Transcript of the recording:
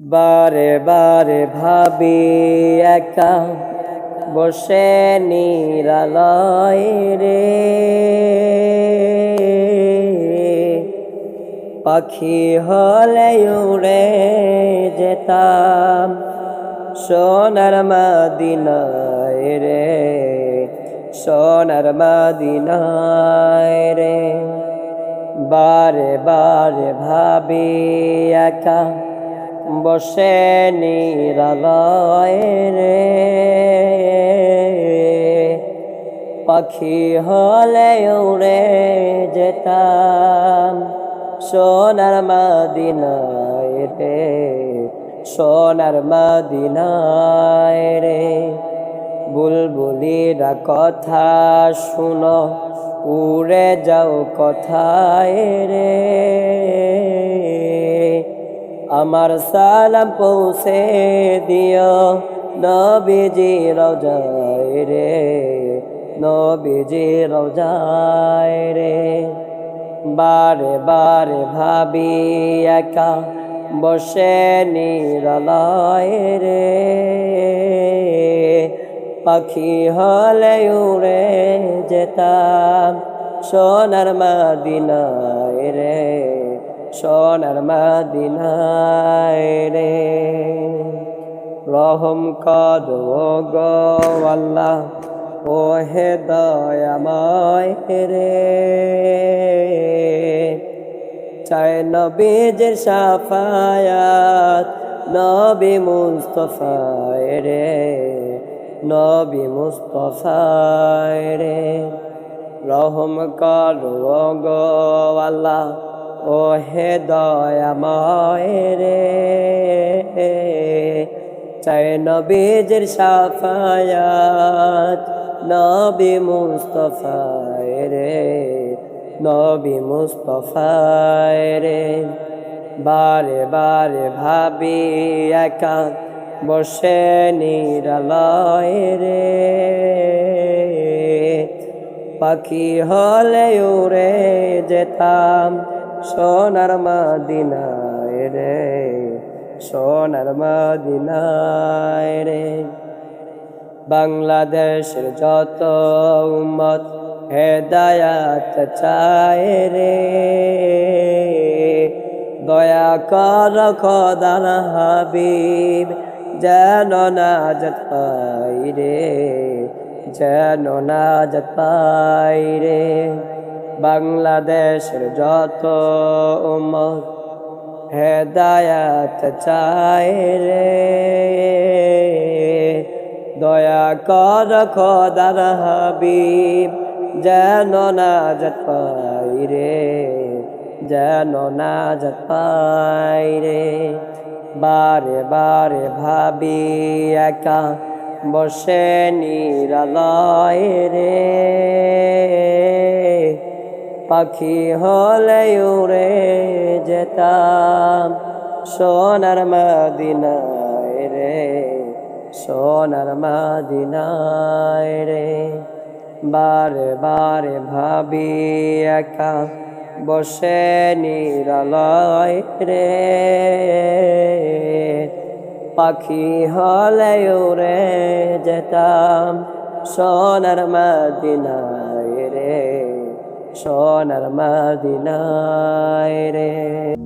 বারে বারে ভাবি একা বসে নিরালয় রে। পাখি হলে উড়ে যেতাম সোনার মাদিনায় রে, সোনার মাদিনায় রে। বারে বারে ভাবি একা বসে নিরালয় রে। পাখি হলে উড়ে যেতাম সোনার মাদিনায় রে, সোনার মাদিনায় রে। বুলবুলিরা কথা শুনো, উড়ে যাও কথায় রে। আমার সালাম পৌঁছে দিও। নবীজি রোজায় রে নবীজি রোজায় রে। বারে বারে ভাবি একা বসে নিরালয় রে। পাখি হলে উড়ে যেতাম সোনার মাদিনায় রে। সোনার মাদিনায় রে। রহম কদ গো ও হে দয়াময় রে। চায় নবীজের সাফায়াত, নবী মুস্তফায় রে, নবী মুস্তফায় রে। রহম করো গো ও হে দয়াময় রে। চাই নবীজের সাফায়াত, নবী মুস্তফায় রে, নবী মুস্তফায় রে। বারে বারে ভাবি একা বসে নিরালয় রে। পাখি হলে উড়ে যেতাম সোনার মাদিনায় রে, সোনার মাদিনায় রে। বাংলাদেশের যত উম্মত হেদায়াত চায় রে। দয়া কর খদার হাবিব, যেন নাজত পাই রে, যেন নাজত পাই রে। বাংলাদেশের যত উম্মত হেদায়াত চায় রে। দয়া কর খদার হাবিব, যেন নাজত পাই রে, যেন নাজত পাই রে। বারে বারে ভাবি একা বসে নিরালয় রে। পাখি হলে উড়ে যেতাম। সোনার মাদিনায় রে, সোনার মাদিনায় রে। বারে বারে ভাবি একা বসে নিরালয় রে। পাখি হলে উড়ে যেতাম, সোনার মাদিনায় সোনার মাদিনায় রে।